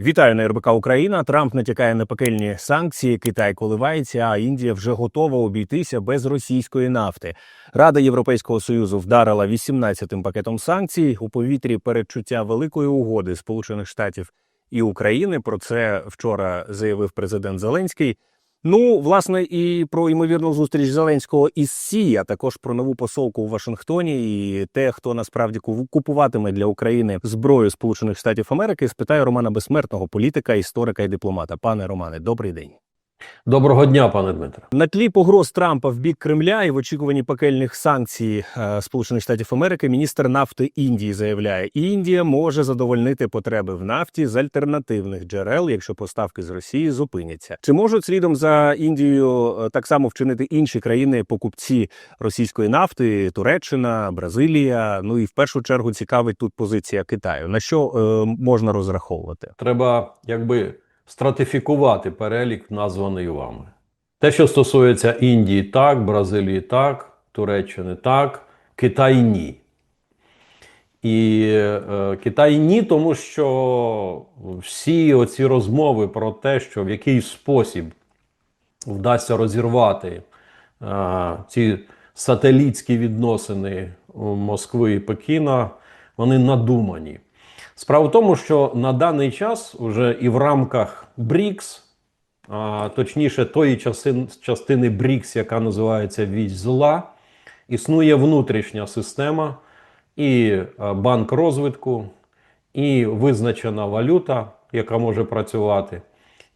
Вітаю на РБК Україна. Трамп натякає на пекельні санкції. Китай коливається, а Індія вже готова обійтися без російської нафти. Рада Європейського союзу вдарила 18-тим пакетом санкцій у повітрі передчуття великої угоди Сполучених Штатів і України. Про це вчора заявив президент Зеленський. Ну, власне, і про ймовірну зустріч Зеленського із Сі, а також про нову посолку у Вашингтоні і те, хто насправді ку- купуватиме для України зброю Сполучених Штатів Америки, спитаю Романа Безсмертного, політика, історика і дипломата. Пане Романе, добрий день. Доброго дня, пане Дмитре. На тлі погроз Трампа в бік Кремля і в очікуванні пекельних санкцій е, Сполучених Штатів Америки, міністр нафти Індії заявляє, Індія може задовольнити потреби в нафті з альтернативних джерел, якщо поставки з Росії зупиняться. Чи можуть слідом за Індією е, так само вчинити інші країни покупці російської нафти, Туреччина, Бразилія? Ну і в першу чергу цікавить тут позиція Китаю. На що е, можна розраховувати? Треба якби стратифікувати перелік, названий вами. Те, що стосується Індії, так, Бразилії, так, Туреччини, так, Китай ні. І е, Китай ні, тому що всі оці розмови про те, що в якийсь спосіб вдасться розірвати е, ці сателітські відносини Москви і Пекіна, вони надумані. Справа в тому, що на даний час уже і в рамках БРІКС, а, точніше тої частини, частини БРІКС, яка називається Вісь зла, існує внутрішня система і банк розвитку, і визначена валюта, яка може працювати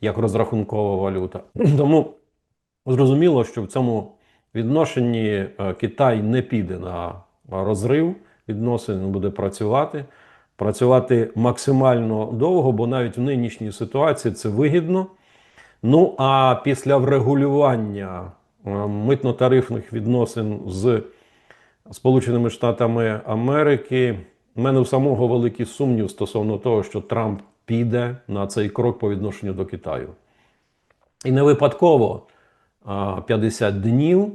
як розрахункова валюта. Тому зрозуміло, що в цьому відношенні е, Китай не піде на розрив відносин, буде працювати працювати максимально довго, бо навіть в нинішній ситуації це вигідно. Ну а після врегулювання е, митно-тарифних відносин з Сполученими Штатами Америки, в мене в самого великий сумнів стосовно того, що Трамп піде на цей крок по відношенню до Китаю. І не випадково 50 днів,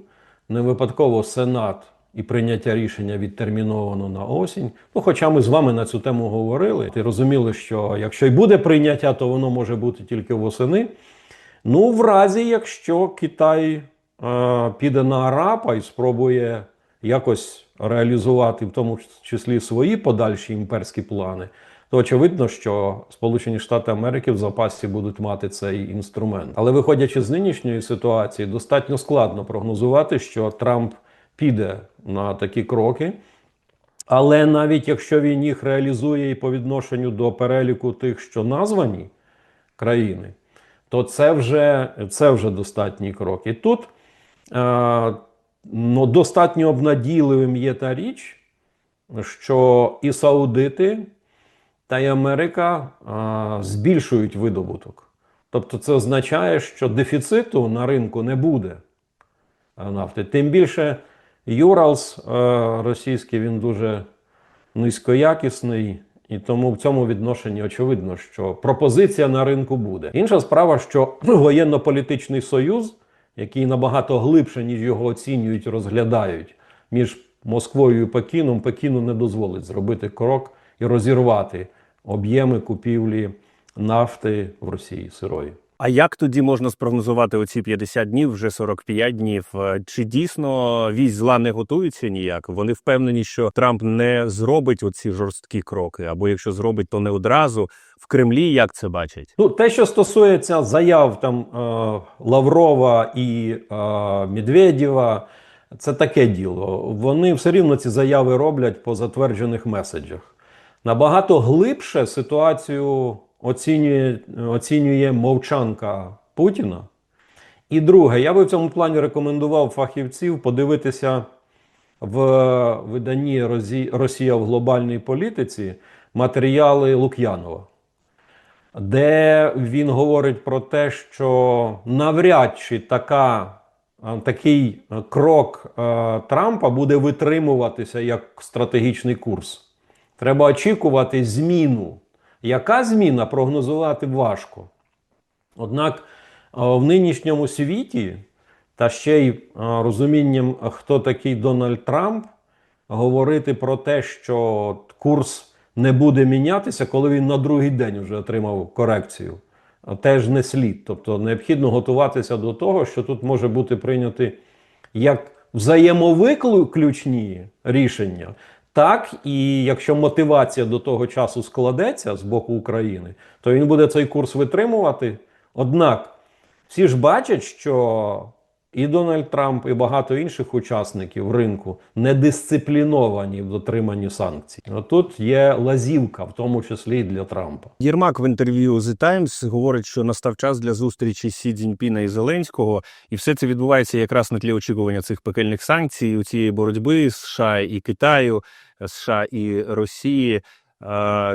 не випадково Сенат і прийняття рішення відтерміновано на осінь. Ну, хоча ми з вами на цю тему говорили, і розуміли, що якщо й буде прийняття, то воно може бути тільки восени. Ну, в разі, якщо Китай е, піде на Арапа і спробує якось реалізувати, в тому числі свої подальші імперські плани, то очевидно, що Сполучені Штати Америки в запасі будуть мати цей інструмент. Але виходячи з нинішньої ситуації, достатньо складно прогнозувати, що Трамп піде на такі кроки. Але навіть якщо він їх реалізує і по відношенню до переліку тих, що названі країни, то це вже це вже достатній крок. І тут е, ну, достатньо обнадійливим є та річ, що і Саудити та й Америка е, збільшують видобуток. Тобто, це означає, що дефіциту на ринку не буде е, нафти. Тим більше Юралс е, російський він дуже низькоякісний, і тому в цьому відношенні очевидно, що пропозиція на ринку буде. Інша справа, що воєнно-політичний союз, який набагато глибше, ніж його оцінюють, розглядають між Москвою і Пекіном, Пекіну не дозволить зробити крок і розірвати об'єми купівлі нафти в Росії сирої. А як тоді можна спрогнозувати оці 50 днів, вже 45 днів? Е, Чи дійсно вісь зла не готується ніяк? Вони впевнені, що Трамп не зробить оці жорсткі кроки, або якщо зробить, то не одразу. В Кремлі як це бачать? Ну, те, що стосується заяв там е, Лаврова і е, Медведєва, це таке діло. Вони все рівно ці заяви роблять по затверджених меседжах. Набагато глибше ситуацію оцінює, оцінює мовчанка Путіна. І друге, я би в цьому плані рекомендував фахівців подивитися в виданні Росія в глобальній політиці матеріали Лук'янова де він говорить про те, що навряд чи така, е, такий крок е, Трампа буде витримуватися як стратегічний курс. Треба очікувати зміну. Яка зміна прогнозувати важко? Однак е, в нинішньому світі, та ще й е, розумінням, хто такий Дональд Трамп, говорити про те, що курс не буде мінятися, коли він на другий день вже отримав корекцію. Теж не слід. Тобто необхідно готуватися до того, що тут може бути прийняти як взаємовиключні рішення, так і якщо мотивація до того часу складеться з боку України, то він буде цей курс витримувати. Однак всі ж бачать, що і Дональд Трамп, і багато інших учасників ринку недисципліновані в дотриманні санкцій. Тут є лазівка, в тому числі і для Трампа. Єрмак в інтерв'ю The Times говорить, що настав час для зустрічі Сі Цзіньпіна і Зеленського, і все це відбувається якраз на тлі очікування цих пекельних санкцій у цієї боротьби з США і Китаю, США і Росії.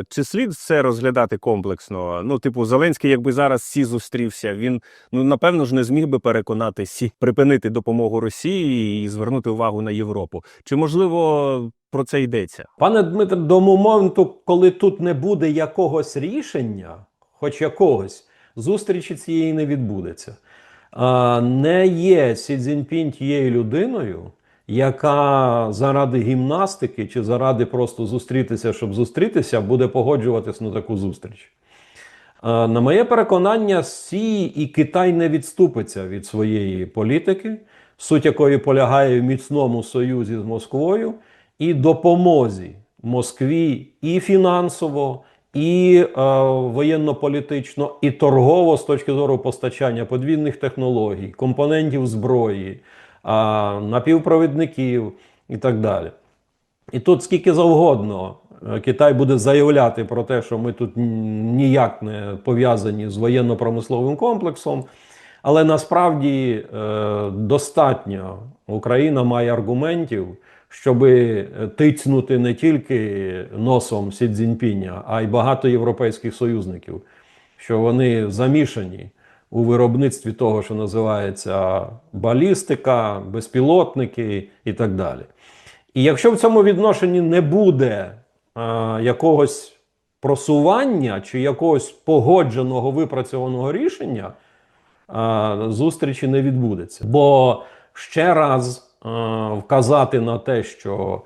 Чи слід це розглядати комплексно? Ну, типу, Зеленський, якби зараз Сі зустрівся, він ну напевно ж не зміг би переконати Сі припинити допомогу Росії і звернути увагу на Європу. Чи можливо про це йдеться? Пане Дмитре, до моменту, коли тут не буде якогось рішення, хоч якогось, зустрічі цієї не відбудеться. Не є Сі Цзіньпінь тією людиною, яка заради гімнастики чи заради просто зустрітися, щоб зустрітися, буде погоджуватись на таку зустріч. На моє переконання, Сі і Китай не відступиться від своєї політики, суть якої полягає в міцному союзі з Москвою і допомозі Москві і фінансово, і е, воєнно-політично, і торгово з точки зору постачання подвійних технологій, компонентів зброї, е, напівпровідників і так далі. І тут скільки завгодно е, Китай буде заявляти про те, що ми тут ніяк не пов'язані з воєнно-промисловим комплексом. Але насправді е, достатньо Україна має аргументів, щоб тицнути не тільки носом Сі Цзіньпіня, а й багато європейських союзників, що вони замішані у виробництві того, що називається балістика, безпілотники і так далі. І якщо в цьому відношенні не буде е, якогось просування чи якогось погодженого випрацьованого рішення, е, зустрічі не відбудеться. Бо ще раз е, вказати на те, що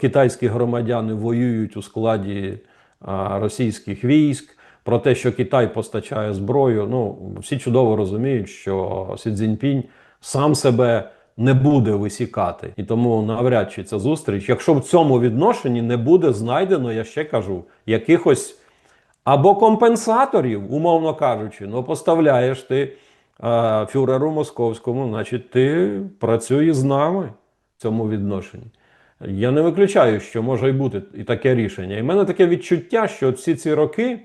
китайські громадяни воюють у складі е, російських військ, про те, що Китай постачає зброю, ну всі чудово розуміють, що Сі Цзіньпінь сам себе не буде висікати. І тому навряд чи ця зустріч, якщо в цьому відношенні не буде знайдено, я ще кажу, якихось або компенсаторів, умовно кажучи, ну поставляєш ти е, фюреру московському, значить ти працюєш з нами в цьому відношенні. Я не виключаю, що може і бути і таке рішення. І в мене таке відчуття, що всі ці роки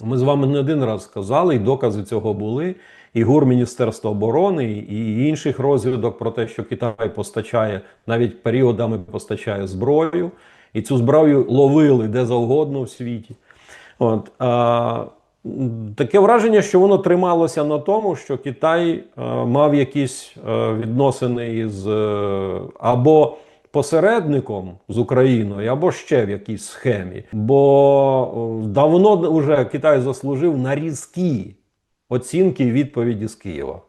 ми з вами не один раз сказали, і докази цього були. І ГУР Міністерства оборони, і інших розвідок про те, що Китай постачає, навіть періодами постачає зброю, і цю зброю ловили де завгодно в світі. От, а, таке враження, що воно трималося на тому, що Китай е, мав якісь е, відносини із е, або посередником з Україною, або ще в якійсь схемі. Бо давно вже Китай заслужив на різкі оцінки і відповіді з Києва.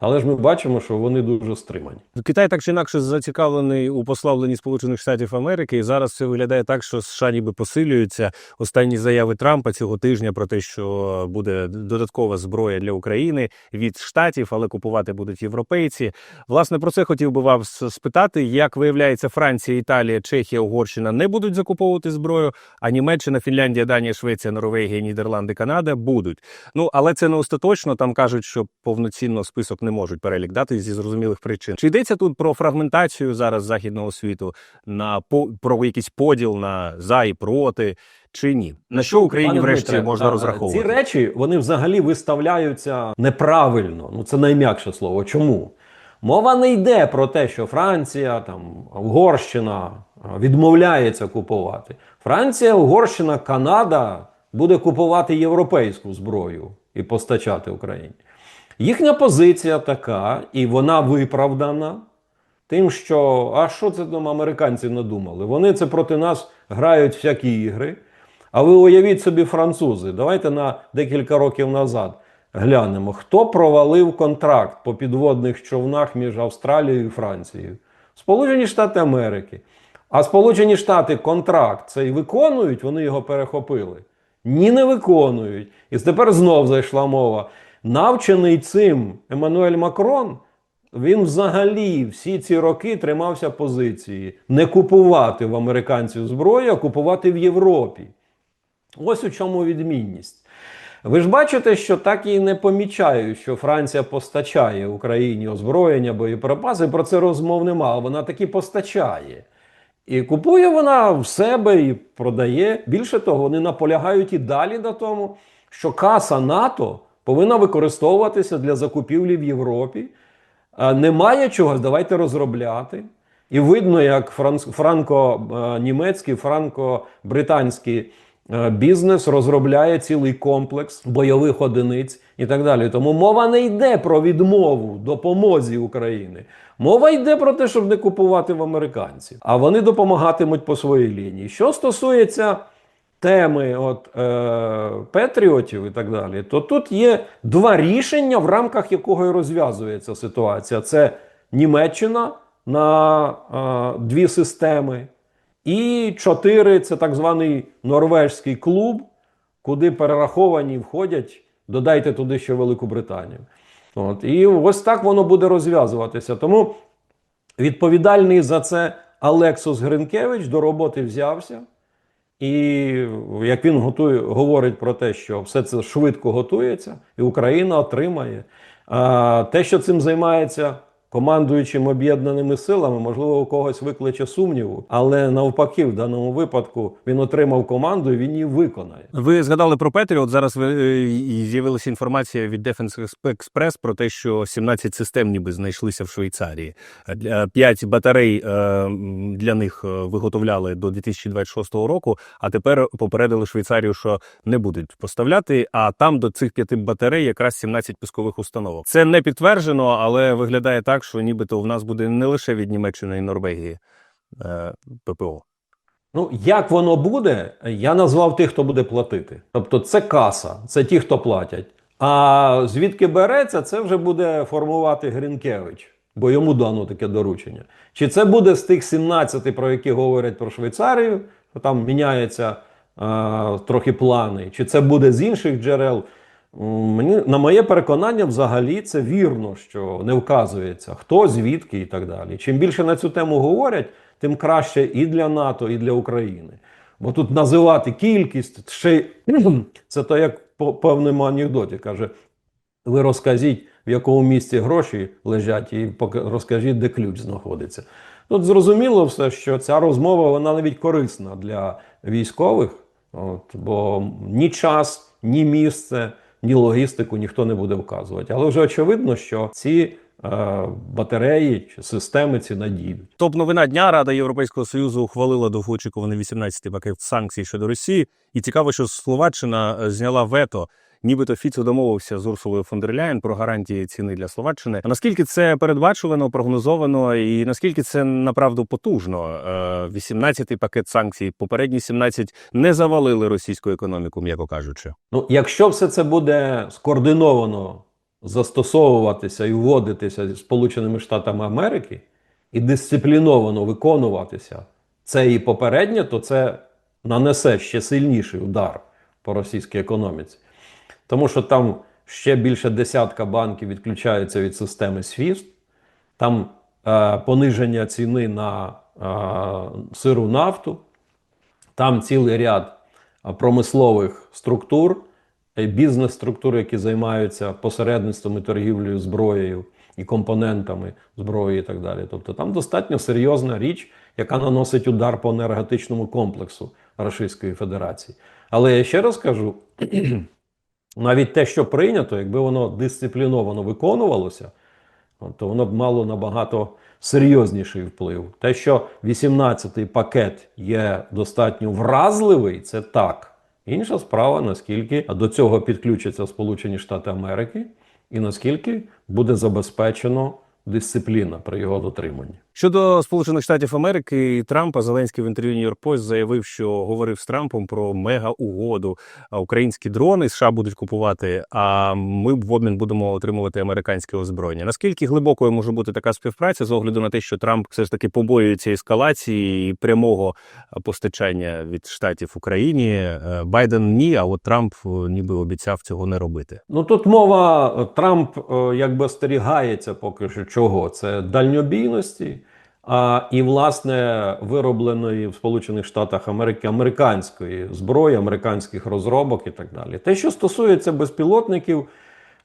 Але ж ми бачимо, що вони дуже стримані. Китай так чи інакше зацікавлений у послабленні Сполучених Штатів Америки, і зараз все виглядає так, що США ніби посилюються. Останні заяви Трампа цього тижня про те, що буде додаткова зброя для України від штатів, але купувати будуть європейці. Власне про це хотів би вас спитати. Як виявляється, Франція, Італія, Чехія, Угорщина не будуть закуповувати зброю, а Німеччина, Фінляндія, Данія, Швеція, Норвегія, Нідерланди, Канада будуть. Ну але це не остаточно. Там кажуть, що повноцінно список не можуть перелік дати зі зрозумілих причин. Чи йдеться тут про фрагментацію зараз західного світу, на про якийсь поділ на за і проти, чи ні? На що Україні Пане врешті Дмитре, можна розраховувати? Ці речі вони взагалі виставляються неправильно. Ну це найм'якше слово. Чому? Мова не йде про те, що Франція, там Угорщина відмовляється купувати. Франція, Угорщина, Канада буде купувати європейську зброю і постачати Україні. Їхня позиція така, і вона виправдана. Тим, що а що це там американці надумали? Вони це проти нас грають всякі ігри. А ви уявіть собі, французи, давайте на декілька років назад глянемо, хто провалив контракт по підводних човнах між Австралією і Францією. Сполучені Штати Америки. А Сполучені Штати контракт цей виконують, вони його перехопили. Ні, не виконують. І тепер знов зайшла мова. Навчений цим Еммануель Макрон, він взагалі всі ці роки тримався позиції не купувати в американців зброю, а купувати в Європі. Ось у чому відмінність. Ви ж бачите, що так і не помічаю, що Франція постачає Україні озброєння, боєприпаси. Про це розмов нема, вона таки постачає. І купує вона в себе і продає. Більше того, вони наполягають і далі на тому, що каса НАТО повинна використовуватися для закупівлі в Європі. Немає чогось, давайте розробляти. І видно, як франко-німецький, франко-британський е, бізнес розробляє цілий комплекс бойових одиниць і так далі. Тому мова не йде про відмову допомозі України. Мова йде про те, щоб не купувати в американців, а вони допомагатимуть по своїй лінії. Що стосується теми от, е, Петріотів і так далі, то тут є два рішення, в рамках якого і розв'язується ситуація. Це Німеччина на е, дві системи, і чотири це так званий норвежський клуб, куди перераховані входять, додайте туди ще Велику Британію. От, і ось так воно буде розв'язуватися. Тому відповідальний за це Алексус Гринкевич до роботи взявся. І як він готує, говорить про те, що все це швидко готується, і Україна отримає. Те, що цим займається командуючим об'єднаними силами, можливо, у когось викличе сумніву, але навпаки, в даному випадку він отримав команду і він її виконає. Ви згадали про Петріот. Зараз ви е, з'явилася інформація від Defense Express про те, що 17 систем ніби знайшлися в Швейцарії. Е, для- П'ять батарей е, для них виготовляли до 2026 року, а тепер попередили Швейцарію, що не будуть поставляти. А там до цих п'яти батарей якраз 17 пускових установок. Це не підтверджено, але виглядає так, що нібито в нас буде не лише від Німеччини і Норвегії е, ППО. Ну, як воно буде, я назвав тих, хто буде платити. Тобто це каса, це ті, хто платять. А звідки береться, це вже буде формувати Гринкевич, бо йому дано таке доручення. Чи це буде з тих 17, про які говорять про Швейцарію, там міняються е, трохи плани, чи це буде з інших джерел? Мені, на моє переконання, взагалі це вірно, що не вказується, хто, звідки і так далі. Чим більше на цю тему говорять, тим краще і для НАТО, і для України. Бо тут називати кількість, ще це то як по певному анекдоті каже: ви розкажіть, в якому місці гроші лежать, і розкажіть, де ключ знаходиться. Тут зрозуміло все, що ця розмова вона навіть корисна для військових, от, бо ні час, ні місце, ні логістику ніхто не буде вказувати. Але вже очевидно, що ці е, батареї чи системи ці надійдуть. Топ новина дня Рада Європейського союзу ухвалила довгоочікуваний 18-й пакет санкцій щодо Росії. І цікаво, що Словаччина е, зняла вето. Нібито Фіцо домовився з Урсулою фон про гарантії ціни для Словаччини. А наскільки це передбачувано, прогнозовано, і наскільки це направду потужно? Е, 18-й пакет санкцій, попередні 17 не завалили російську економіку, м'яко кажучи. Ну, якщо все це буде скоординовано застосовуватися і вводитися Сполученими Штатами Америки і дисципліновано виконуватися це і попереднє, то це нанесе ще сильніший удар по російській економіці. Тому що там ще більше десятка банків відключаються від системи SWIFT, там е, пониження ціни на е, сиру нафту, там цілий ряд промислових структур, е, бізнес-структур, які займаються посередництвом і торгівлею зброєю і компонентами зброї і так далі. Тобто там достатньо серйозна річ, яка наносить удар по енергетичному комплексу Російської Федерації. Але я ще раз кажу: навіть те, що прийнято, якби воно дисципліновано виконувалося, то воно б мало набагато серйозніший вплив. Те, що 18-й пакет є достатньо вразливий, це так. Інша справа, наскільки до цього підключаться Сполучені Штати Америки, і наскільки буде забезпечено дисципліна при його дотриманні. Щодо Сполучених Штатів Америки і Трампа, Зеленський в інтерв'ю York Post заявив, що говорив з Трампом про мега-угоду. Українські дрони США будуть купувати, а ми в обмін будемо отримувати американське озброєння. Наскільки глибокою може бути така співпраця з огляду на те, що Трамп все ж таки побоюється ескалації і прямого постачання від штатів Україні? Е, Байден ні, а от Трамп е, ніби обіцяв цього не робити. Ну тут мова е, Трамп якби остерігається поки що чого? Це дальньобійності. А і власне виробленої в Сполучених Штатах Америки американської зброї, американських розробок і так далі. Те, що стосується безпілотників,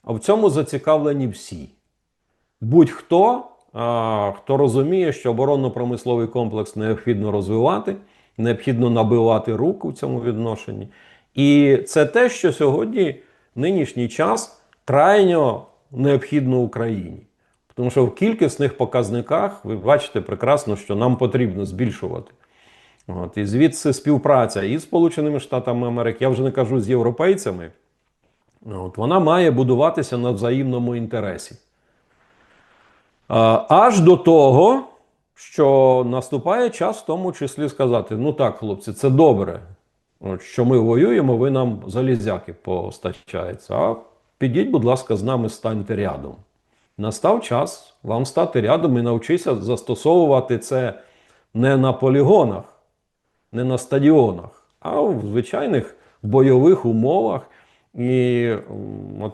в цьому зацікавлені всі. Будь-хто, хто розуміє, що оборонно-промисловий комплекс необхідно розвивати, необхідно набивати руку в цьому відношенні. І це те, що сьогодні нинішній час крайньо необхідно Україні. Тому що в кількісних показниках ви бачите прекрасно, що нам потрібно збільшувати. От, і звідси співпраця із Сполученими Штатами Америки, я вже не кажу з європейцями, от, вона має будуватися на взаємному інтересі. Аж до того, що наступає час, в тому числі сказати: ну так, хлопці, це добре, от, що ми воюємо, ви нам залізяки постачаєте. А підіть, будь ласка, з нами станьте рядом. Настав час вам стати рядом і навчися застосовувати це не на полігонах, не на стадіонах, а в звичайних бойових умовах. І от,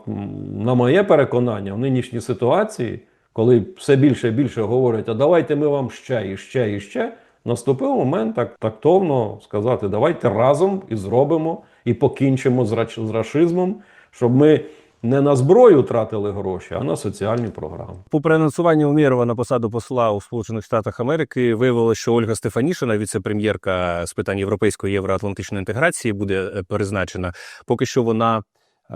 на моє переконання, в нинішній ситуації, коли все більше і більше говорять, а давайте ми вам ще і ще і ще, наступив момент так тактовно сказати, давайте разом і зробимо, і покінчимо з рашизмом, щоб ми не на зброю тратили гроші, а на соціальні програми. По переанонсуванню Умєрова на посаду посла у Сполучених Штатах Америки виявилося, що Ольга Стефанішина, віце-прем'єрка з питань європейської євроатлантичної інтеграції, буде е, призначена. Поки що вона е,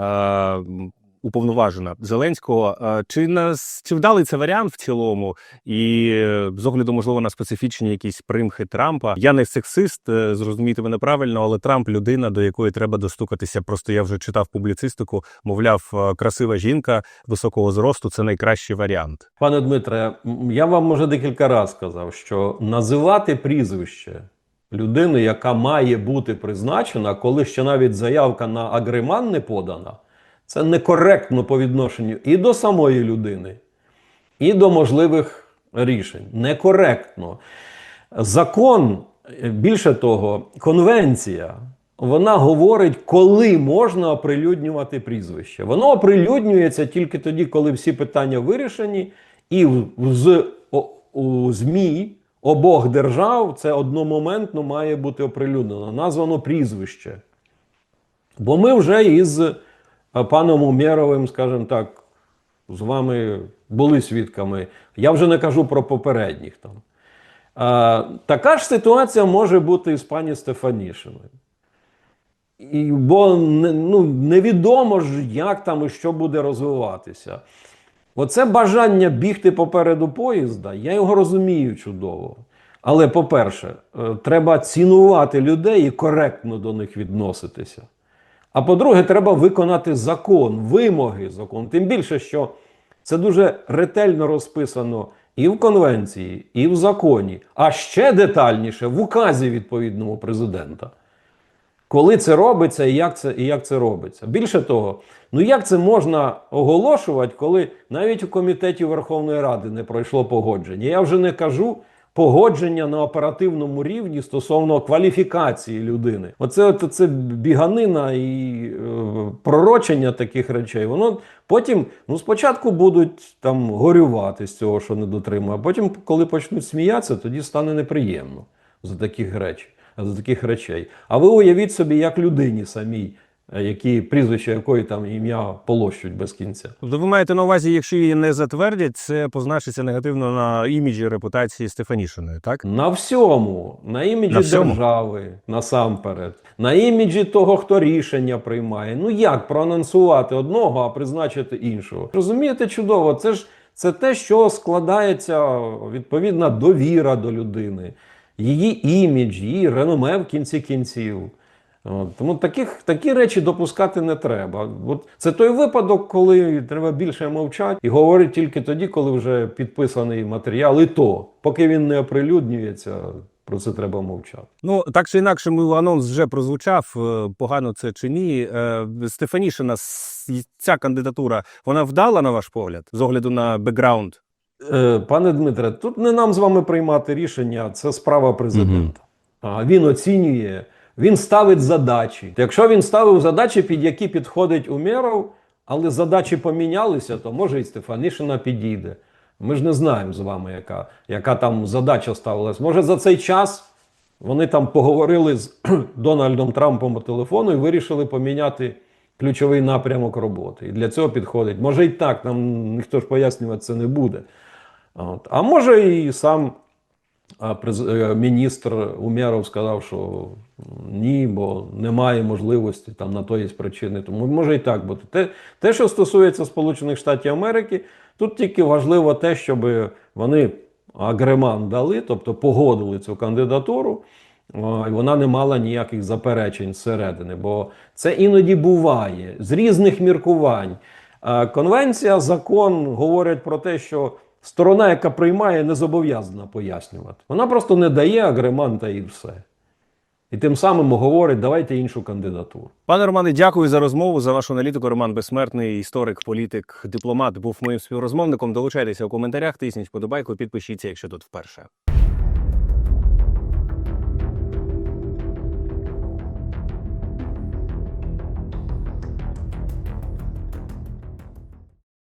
уповноважена Зеленського. Чи нас чи вдалий це варіант в цілому? І з огляду, можливо, на специфічні якісь примхи Трампа. Я не сексист, е, зрозумійте мене правильно, але Трамп людина, до якої треба достукатися. Просто я вже читав публіцистику. Мовляв, е, красива жінка високого зросту це найкращий варіант. Пане Дмитре, я вам може декілька разів сказав, що називати прізвище людини, яка має бути призначена, коли ще навіть заявка на агриман не подана, це некоректно по відношенню і до самої людини, і до можливих рішень. Некоректно. Закон, е, більше того, конвенція. Вона говорить, коли можна оприлюднювати прізвище. Воно оприлюднюється тільки тоді, коли всі питання вирішені, і з у ЗМІ обох держав це одномоментно має бути оприлюднено, названо прізвище. Бо ми вже із паном Умєровим, скажімо так, з вами були свідками. Я вже не кажу про попередніх там. А, така ж ситуація може бути і з пані Стефанішиною. І, бо ну, невідомо ж, як там і що буде розвиватися. Оце бажання бігти попереду поїзда, я його розумію чудово. Але, по-перше, е, треба цінувати людей і коректно до них відноситися. А по-друге, треба виконати закон, вимоги закону. Тим більше, що це дуже ретельно розписано і в конвенції, і в законі, а ще детальніше в указі відповідного президента. Коли це робиться і як це, і як це робиться. Більше того, ну як це можна оголошувати, коли навіть у комітеті Верховної Ради не пройшло погодження? Я вже не кажу погодження на оперативному рівні стосовно кваліфікації людини. Оце це біганина і е, пророчення таких речей. Воно потім, ну спочатку будуть там горювати з цього, що не дотримує, а потім, коли почнуть сміятися, тоді стане неприємно за таких речей. За таких речей. А ви уявіть собі, як людині самій, які прізвище якої там ім'я полощуть без кінця. Тобто ви маєте на увазі, якщо її не затвердять, це позначиться негативно на іміджі репутації Стефанішиної, так? На всьому, на іміджі На всьому? держави насамперед, на іміджі того, хто рішення приймає. Ну як проанонсувати одного, а призначити іншого? Розумієте, чудово, це ж це те, що складається відповідна довіра до людини, її імідж, її реноме в кінці кінців. От, тому таких, такі речі допускати не треба. От це той випадок, коли треба більше мовчати і говорити тільки тоді, коли вже підписаний матеріал. І то, поки він не оприлюднюється, про це треба мовчати. Ну так чи інакше, ми анонс вже прозвучав. е, Погано це чи ні. Е, Стефанішина, ця кандидатура, вона вдала на ваш погляд з огляду на бекграунд. Е, Пане Дмитре, тут не нам з вами приймати рішення, це справа президента. А він оцінює, він ставить задачі. Якщо він ставив задачі, під які підходить Умєров, але задачі помінялися, то може і Стефанішина підійде. Ми ж не знаємо з вами, яка, яка там задача ставилась. Може, за цей час вони там поговорили з Дональдом Трампом по телефону і вирішили поміняти ключовий напрямок роботи. І для цього підходить. Може і так, нам ніхто ж пояснювати це не буде. От. А може і сам а, е, міністр Умєров сказав, що ні, бо немає можливості, там на то є причини. Тому може і так бути. Те, те, що стосується Сполучених Штатів Америки, тут тільки важливо те, щоб вони агреман дали, тобто погодили цю кандидатуру. І вона не мала ніяких заперечень зсередини, бо це іноді буває з різних міркувань. Конвенція, закон говорять про те, що сторона, яка приймає, не зобов'язана пояснювати. Вона просто не дає агреманта і все. І тим самим говорить, давайте іншу кандидатуру. Пане Романе, дякую за розмову, за вашу аналітику. Роман Безсмертний, історик, політик, дипломат, був моїм співрозмовником. Долучайтеся у коментарях, тисніть вподобайку, підпишіться, якщо тут вперше.